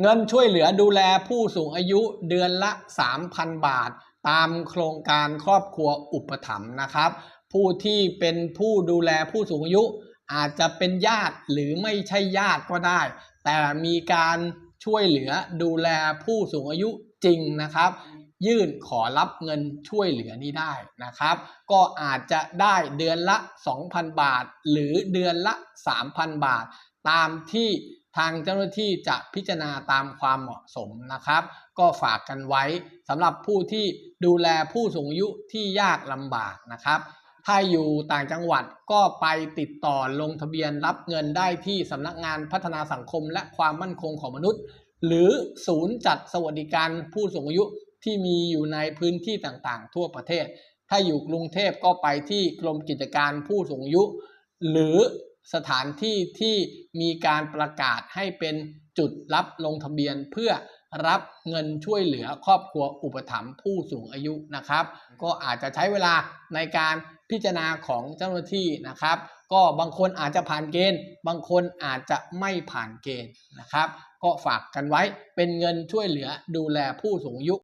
เงินช่วยเหลือดูแลผู้สูงอายุเดือนละ 3,000 บาท ตามโครงการครอบครัวอุปถัมภ์นะครับ ผู้ที่เป็นผู้ดูแลผู้สูงอายุอาจจะเป็นญาติหรือไม่ใช่ญาติก็ได้ แต่มีการช่วยเหลือดูแลผู้สูงอายุจริงนะครับ ยื่นขอรับเงินช่วยเหลือนี้ได้นะครับ ก็อาจจะได้เดือนละ 2,000 บาท หรือเดือนละ 3,000 บาท ตามที่ทางเจ้าหน้าที่จะพิจารณาตามความเหมาะสมนะครับ ก็ฝากกันไว้สำหรับผู้ที่ดูแลผู้สูงอายุที่ยากลำบากนะครับ ถ้าอยู่ต่างจังหวัดก็ไปติดต่อลงทะเบียนรับเงินได้ที่สำนักงานพัฒนาสังคมและความมั่นคงของมนุษย์ หรือศูนย์จัดสวัสดิการผู้สูงอายุที่มีอยู่ในพื้นที่ต่างๆ ทั่วประเทศ ถ้าอยู่กรุงเทพก็ไปที่กรมกิจการผู้สูงอายุ หรือ สถานที่ที่มีการประกาศให้เป็นจุดรับลงทะเบียนเพื่อรับเงินช่วยเหลือครอบครัวอุปถัมภ์ผู้สูงอายุนะครับ ก็อาจจะใช้เวลาในการพิจารณาของเจ้าหน้าที่นะครับ ก็บางคนอาจจะผ่านเกณฑ์ บางคนอาจจะไม่ผ่านเกณฑ์นะครับ ก็ฝากกันไว้เป็นเงินช่วยเหลือดูแลผู้สูงอายุ